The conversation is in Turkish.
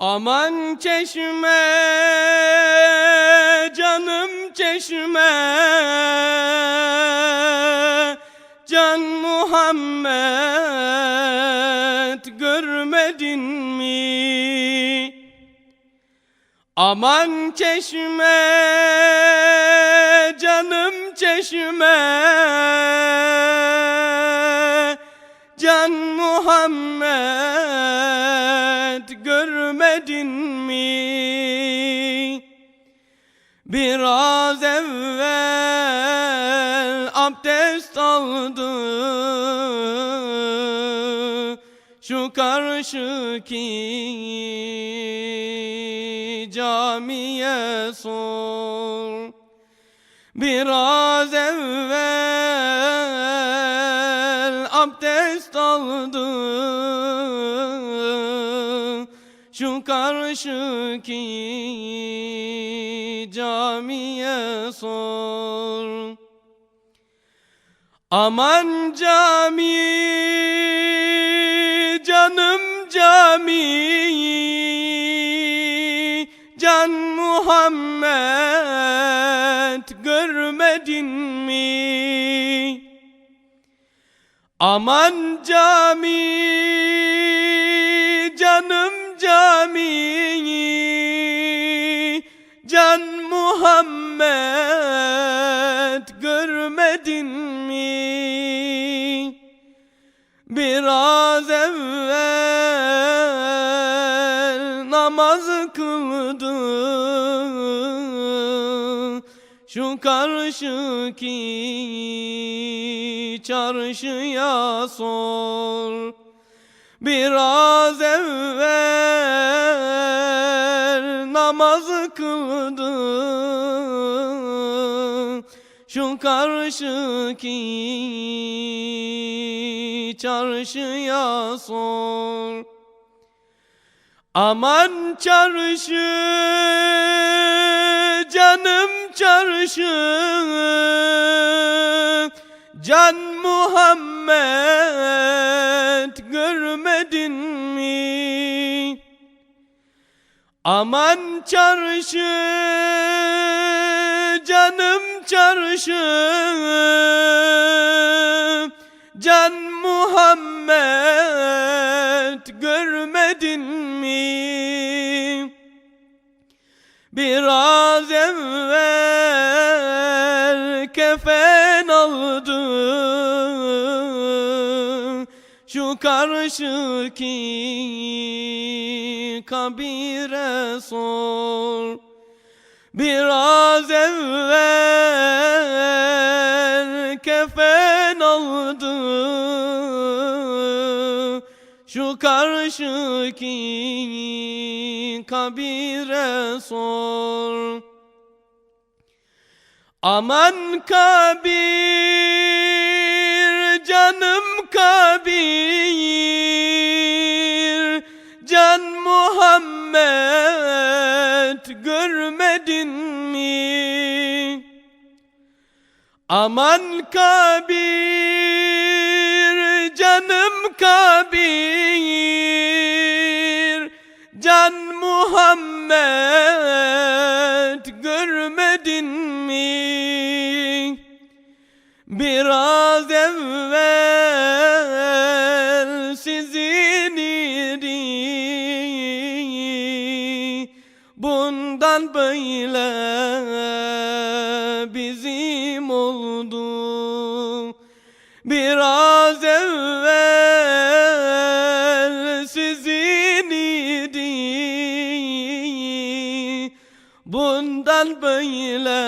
Aman çeşme canım çeşme Can Muhammed görmedin mi? Aman çeşme canım çeşme Can Muhammed görmedin mi? Biraz evvel abdest aldı. Şu karşıki camiye sor. Biraz evvel abdest aldı Şu karşıki camiye sor Aman cami canım cami Can Muhammed görmedin mi? Aman cami Muhammed görmedin mi? Biraz evvel namaz kıldı Şu karşıki çarşıya sor. Biraz evvel namaz kıldı Şu karşıki çarşıya sor Aman çarşı canım çarşı Can Muhammed görmedin mi? Aman çarşı canım çarşı Can Muhammed görmedin mi? Biraz evvel kefen aldı Şu karşıki kabire sor. Biraz evvel kefen aldı. Şu karşıki kabire sor. Aman kabir canım kabir Can Muhammed görmedin mi? Aman kabir canım kabir Can Muhammed görmedin Bundan böyle bizim oldu Biraz evvel sizin idi. Bundan böyle